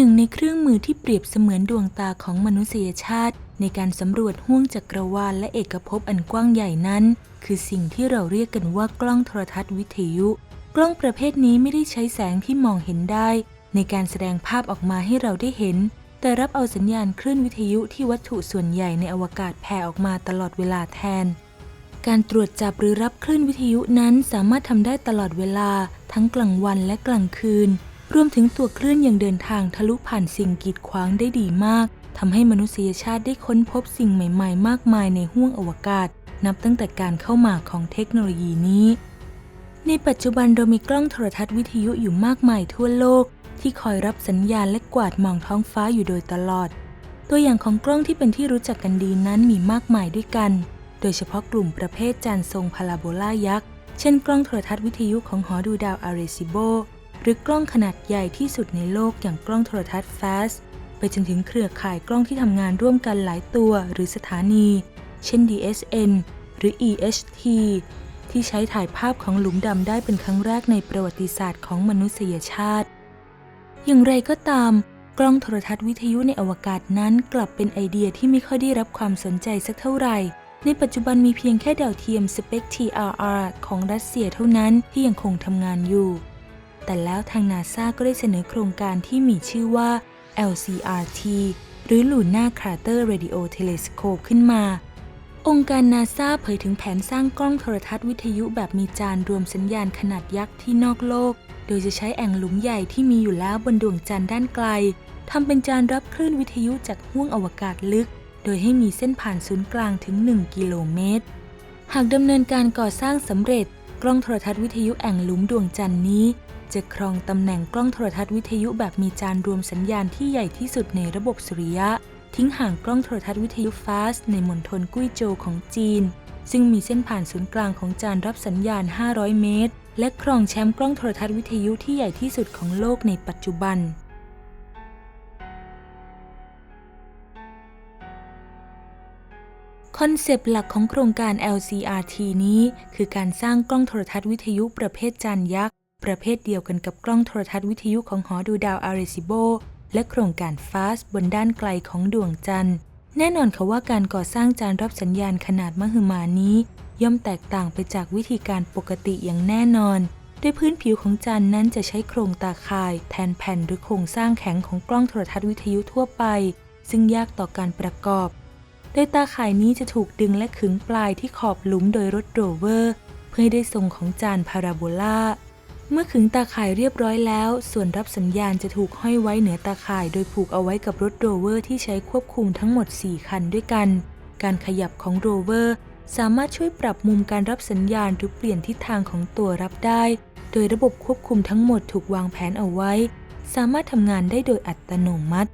หนึ่งในเครื่องมือที่เปรียบเสมือนดวงตาของมนุษยชาติ ในการสำรวจห้วงจักรวาลและเอกภพอันกว้างใหญ่นั้น คือสิ่งที่เราเรียกกันว่ากล้องโทรทัศน์วิทยุ กล้องประเภทนี้ไม่ได้ใช้แสงที่มองเห็นได้ ในการแสดงภาพออกมาให้เราได้เห็น แต่รับเอาสัญญาณคลื่นวิทยุที่วัตถุส่วนใหญ่ในอวกาศแผ่ออกมาตลอดเวลาแทน การตรวจจับหรือรับคลื่นวิทยุนั้นสามารถทำได้ตลอดเวลา ทั้งกลางวันและกลางคืน รวมถึงตัวเคลื่อนยังเดินทางทะลุผ่านสิ่งกีดขวางได้ดีมากทำให้มนุษยชาติได้ค้นพบสิ่งใหม่ๆ มากมายในห้วงอวกาศ นับตั้งแต่การเข้ามาของเทคโนโลยีนี้ ในปัจจุบันเรามีกล้องโทรทัศน์วิทยุอยู่มากมายทั่วโลก ที่คอยรับสัญญาณและกวาดมองท้องฟ้าอยู่โดยตลอด ตัวอย่างของกล้องที่เป็นที่รู้จักกันดีนั้นมีมากมายด้วยกัน โดยเฉพาะกลุ่มประเภทจานทรงพาราโบลายักษ์ เช่น กล้องโทรทัศน์วิทยุของหอดูดาวอารีซิโบ หรือกล้องขนาดใหญ่ที่สุดในโลกอย่างกล้องโทรทัศน์ FAST ไปจนถึงเครือข่ายกล้องที่ทำงานร่วมกันหลายตัวหรือสถานี เช่น DSN หรือ EHT ที่ใช้ถ่ายภาพของหลุมดำได้เป็นครั้งแรกในประวัติศาสตร์ของมนุษยชาติ อย่างไรก็ตาม กล้องโทรทัศน์วิทยุในอวกาศนั้นกลับเป็นไอเดียที่ไม่ค่อยได้รับความสนใจสักเท่าไหร่ ในปัจจุบันมีเพียงแค่ดาวเทียม Spec TRR ของรัสเซียเท่านั้นที่ยังคงทำงานอยู่ แต่แล้วทางนาซาก็ได้เสนอโครงการที่มีชื่อว่า LCRT หรือ Lunar Crater Radio Telescope ขึ้นมา องค์การนาซาเผยถึงแผนสร้างกล้องโทรทัศน์วิทยุแบบมีจานรวมสัญญาณขนาดยักษ์ที่นอกโลก โดยจะใช้แอ่งหลุมใหญ่ที่มีอยู่แล้วบนดวงจันทร์ด้านไกลทำเป็นจานรับคลื่นวิทยุจากห้วงอวกาศลึก โดยให้มีเส้นผ่านศูนย์กลางถึง 1 กิโลเมตร หากดำเนินการก่อสร้างสำเร็จ กล้องโทรทัศน์วิทยุแอ่งหลุมดวงจันทร์นี้ จะครองตำแหน่งกล้องโทรทัศน์วิทยุแบบมีจานรวมสัญญาณที่ใหญ่ที่สุดในระบบสุริยะ ทิ้งห่างกล้องโทรทัศน์วิทยุฟาสในมณฑลกุ้ยโจวของจีน ซึ่งมีเส้นผ่านศูนย์กลางของจานรับสัญญาณ 500 เมตร และครองแชมป์กล้องโทรทัศน์วิทยุที่ใหญ่ที่สุดของโลกในปัจจุบัน คอนเซปต์หลักของโครงการ LCRT นี้คือการสร้างกล้องโทรทัศน์วิทยุประเภทจานยักษ์ ประเภทเดียวกันกับกล้องโทรทัศน์วิทยุของหอดูดาวอาริซิโบ และโครงการ FAST บนด้านไกลของดวงจันทร์ แน่นอนค่ะว่าการก่อสร้างจานรับสัญญาณขนาดมหึมานี้ ย่อมแตกต่างไปจากวิธีการปกติอย่างแน่นอนโดยพื้นผิวของจานนั้นจะใช้โครงตาข่ายแทนแผ่นหรือโครงสร้างแข็งของกล้องโทรทัศน์วิทยุทั่วไป ซึ่งยากต่อการประกอบ โดยตาข่ายนี้จะถูกดึงและขึงปลายที่ขอบหลุมโดยรถโรเวอร์ เพื่อให้ได้ทรงของจานพาราโบลาเมื่อขึงตาข่ายเรียบร้อยแล้ว ส่วนรับสัญญาณจะถูกห้อยไว้เหนือตาข่าย โดยผูกเอาไว้กับรถโรเวอร์ที่ใช้ควบคุมทั้งหมด 4 คันด้วยกัน การขยับของโรเวอร์สามารถช่วยปรับมุมการรับสัญญาณหรือเปลี่ยนทิศทางของตัวรับได้ โดยระบบควบคุมทั้งหมดถูกวางแผนเอาไว้ สามารถทำงานได้โดยอัตโนมัติ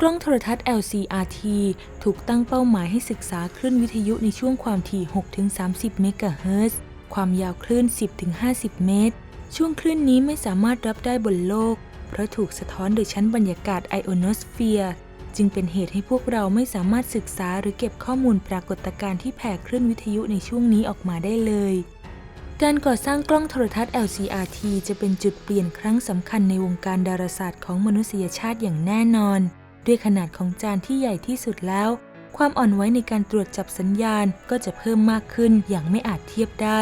กล้องโทรทัศน์ LCRT ถูกตั้งเป้าหมายให้ศึกษาคลื่นวิทยุในช่วงความถี่ 6-30 เมกะเฮิรตซ์ ความยาวคลื่น 10-50 เมตร ช่วงคลื่นนี้ไม่สามารถรับได้บนโลก เพราะถูกสะท้อนโดยชั้นบรรยากาศไอโอโนสเฟียร์ จึงเป็นเหตุให้พวกเราไม่สามารถศึกษาหรือเก็บข้อมูลปรากฏการณ์ที่แผ่คลื่นวิทยุในช่วงนี้ออกมาได้เลยการก่อสร้างกล้องโทรทัศน์ LCRT จะเป็นจุดเปลี่ยนครั้งสำคัญในวงการดาราศาสตร์ของมนุษยชาติอย่างแน่นอน ด้วยขนาดของจานที่ใหญ่ที่สุดแล้ว ความอ่อนไหวในการตรวจจับสัญญาณก็จะเพิ่มมากขึ้นอย่างไม่อาจเทียบได้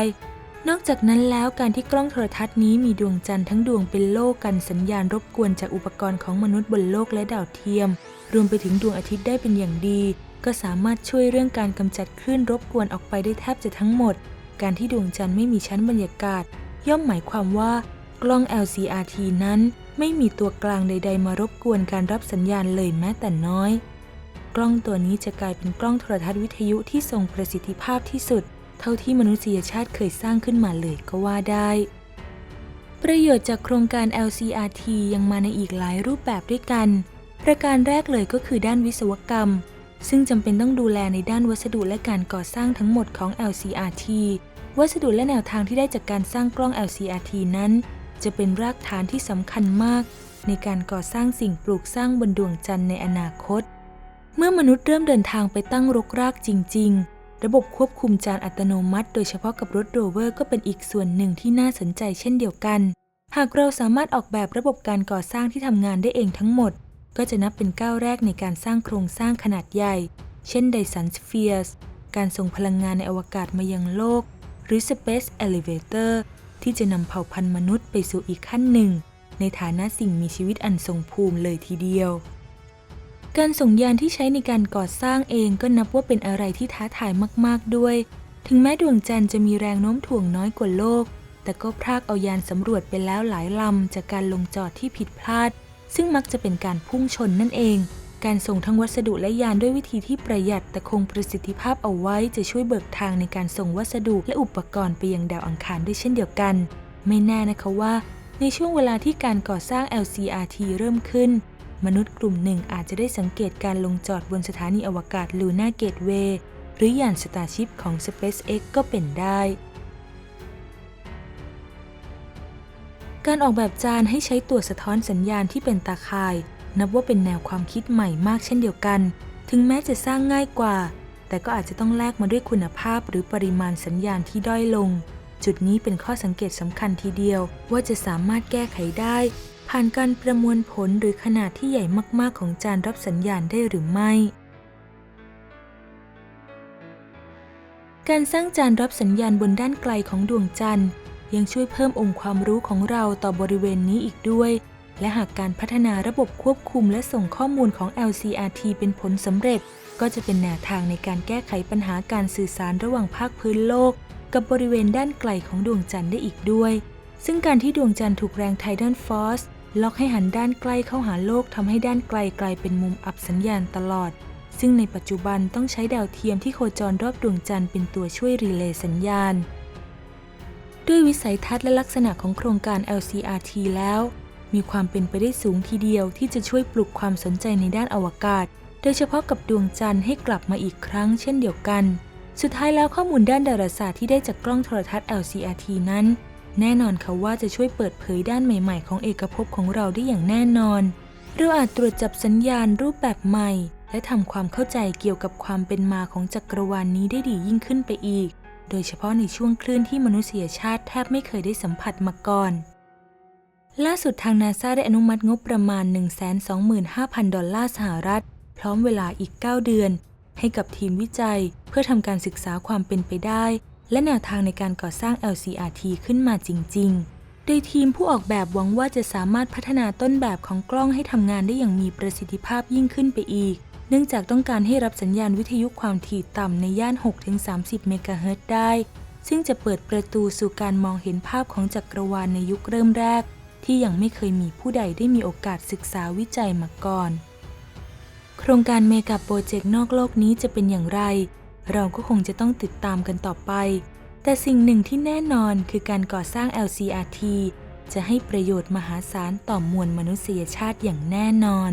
นอกจากนั้นแล้วการที่กล้องโทรทัศน์นี้มีดวงจันทร์ทั้งดวงเป็นโลกกันสัญญาณรบกวนจากอุปกรณ์ของมนุษย์บนโลกและดาวเทียม รวมไปถึงดวงอาทิตย์ได้เป็นอย่างดี ก็สามารถช่วยเรื่องการกำจัดคลื่นรบกวนออกไปได้แทบจะทั้งหมด การที่ดวงจันทร์ไม่มีชั้นบรรยากาศ ย่อมหมายความว่ากล้อง LCRT นั้น ไม่มีตัวกลางใด ๆ มารบกวนการรับสัญญาณเลยแม้แต่น้อย กล้องตัวนี้จะกลายเป็นกล้องโทรทัศน์วิทยุที่ทรงประสิทธิภาพที่สุด เท่าที่มนุษยชาติเคยสร้างขึ้นมาเลยก็ว่าได้ ประโยชน์จากโครงการ LCRT ยังมาในอีกหลายรูปแบบด้วยกัน ประการแรกเลยก็คือด้านวิศวกรรม ซึ่งจำเป็นต้องดูแลในด้านวัสดุและการก่อสร้างทั้งหมดของ LCRT วัสดุและแนวทางที่ได้จากการสร้างกล้อง LCRT นั้น จะเป็นรากฐานที่สำคัญมาก ในการก่อสร้างสิ่งปลูกสร้างบนดวงจันทร์ในอนาคต เมื่อมนุษย์เริ่มเดินทางไปตั้งรกรากจริง ๆ ระบบควบคุมจานอัตโนมัติ โดยเฉพาะกับรถโรเวอร์ก็เป็นอีกส่วนหนึ่งที่น่าสนใจเช่นเดียวกัน หากเราสามารถออกแบบระบบการก่อสร้างที่ทำงานได้เองทั้งหมด ก็จะนับเป็นก้าวแรกในการสร้างโครงสร้างขนาดใหญ่ เช่น Dyson Spheres การส่งพลังงานในอวกาศมายังโลก หรือ Space Elevator ที่จะนำเผ่าพันธุ์มนุษย์ไปสู่อีกขั้นหนึ่ง ในฐานะสิ่งมีชีวิตอันทรงภูมิเลยทีเดียว การส่งยานที่ใช้ในการก่อสร้างเองก็นับว่าเป็นอะไรที่ท้าทายมากๆด้วย ถึงแม้ดวงจันทร์จะมีแรงโน้มถ่วงน้อยกว่าโลก แต่ก็พรากเอายานสำรวจไปแล้วหลายลำจากการลงจอดที่ผิดพลาด ซึ่งมักจะเป็นการพุ่งชนนั่นเอง การส่งทั้งวัสดุและยานด้วยวิธีที่ประหยัดแต่คงประสิทธิภาพเอาไว้จะช่วยเบิกทางในการส่งวัสดุและอุปกรณ์ไปยังดาวอังคารด้วยเช่นเดียวกัน ไม่แน่นะคะว่า ในช่วงเวลาที่การก่อสร้าง LCRT เริ่มขึ้น มนุษย์กลุ่มหนึ่งอาจจะได้สังเกตการลงจอดบนสถานีอวกาศลูน่าเกตเวย์หรือยานสตาร์ชิพของ SpaceX ก็เป็นได้การออกแบบจานให้ใช้ตัวสะท้อนสัญญาณที่เป็นตาข่าย นับว่าเป็นแนวความคิดใหม่มากเช่นเดียวกัน ถึงแม้จะสร้างง่ายกว่า แต่ก็อาจจะต้องแลกมาด้วยคุณภาพหรือปริมาณสัญญาณที่ด้อยลง จุดนี้เป็นข้อสังเกตสำคัญทีเดียว ว่าจะสามารถแก้ไขได้ ผ่านการประมวลผลหรือขนาดที่ใหญ่มาก ๆ ของจานรับสัญญาณได้หรือไม่ การสร้างจานรับสัญญาณบนด้านไกลของดวงจันทร์ยังช่วยเพิ่มองค์ความรู้ของเราต่อบริเวณนี้อีกด้วย และหากการพัฒนาระบบควบคุมและส่งข้อมูลของ LCRT เป็นผลสำเร็จ ก็จะเป็นแนวทางในการแก้ไขปัญหาการสื่อสารระหว่างภาคพื้นโลก กับบริเวณด้านไกลของดวงจันทร์ได้อีกด้วย ซึ่งการที่ดวงจันทร์ถูกแรงไทดันฟอร์สล็อกให้หันด้านใกล้เข้าหาโลกทำให้ด้านไกลกลายเป็นมุมอับสัญญาณตลอด ซึ่งในปัจจุบันต้องใช้ดาวเทียมที่โคจรรอบดวงจันทร์เป็นตัวช่วยรีเลย์สัญญาณ ด้วยวิสัยทัศน์และลักษณะของโครงการ LCRT แล้ว มีความเป็นไปได้สูงทีเดียวที่จะช่วยปลุกความสนใจในด้านอวกาศ โดยเฉพาะกับดวงจันทร์ให้กลับมาอีกครั้งเช่นเดียวกัน สุดท้ายแล้วข้อมูลด้านดาราศาสตร์ที่ได้จากกล้องโทรทัศน์ LCRT นั้น แน่นอนค่ะว่าจะช่วยเปิดเผยด้านใหม่ ๆ ของเอกภพของเราได้อย่างแน่นอน เราอาจตรวจจับสัญญาณรูปแบบใหม่ และทำความเข้าใจเกี่ยวกับความเป็นมาของจักรวาลนนี้ได้ดียิ่งขึ้นไปอีก โดยเฉพาะในช่วงคลื่นที่มนุษยชาติแทบไม่เคยได้สัมผัสมาก่อน ล่าสุดทางนาซาได้อนุมัติงบประมาณ 125,000 ดอลลาร์สหรัฐ พร้อมเวลาอีก 9 เดือน ให้กับทีมวิจัยเพื่อทำการศึกษาความเป็นไปได้ และแนวทางในการก่อสร้าง LCRT ขึ้นมาจริง ๆ โดยทีมผู้ออกแบบหวังว่าจะสามารถพัฒนาต้นแบบของกล้องให้ทำงานได้อย่างมีประสิทธิภาพยิ่งขึ้นไปอีก เนื่องจากต้องการให้รับสัญญาณวิทยุความถี่ต่ำในย่าน 6-30 เมกะเฮิรตซ์ได้ ซึ่งจะเปิดประตูสู่การมองเห็นภาพของจักรวาลในยุคเริ่มแรก ที่ยังไม่เคยมีผู้ใดได้มีโอกาสศึกษาวิจัยมาก่อน โครงการเมกะโปรเจกต์นอกโลกนี้จะเป็นอย่างไร เราก็คงจะต้องติดตามกันต่อไป แต่สิ่งหนึ่งที่แน่นอนคือการก่อสร้าง LCRT จะให้ประโยชน์มหาศาลต่อมวลมนุษยชาติอย่างแน่นอน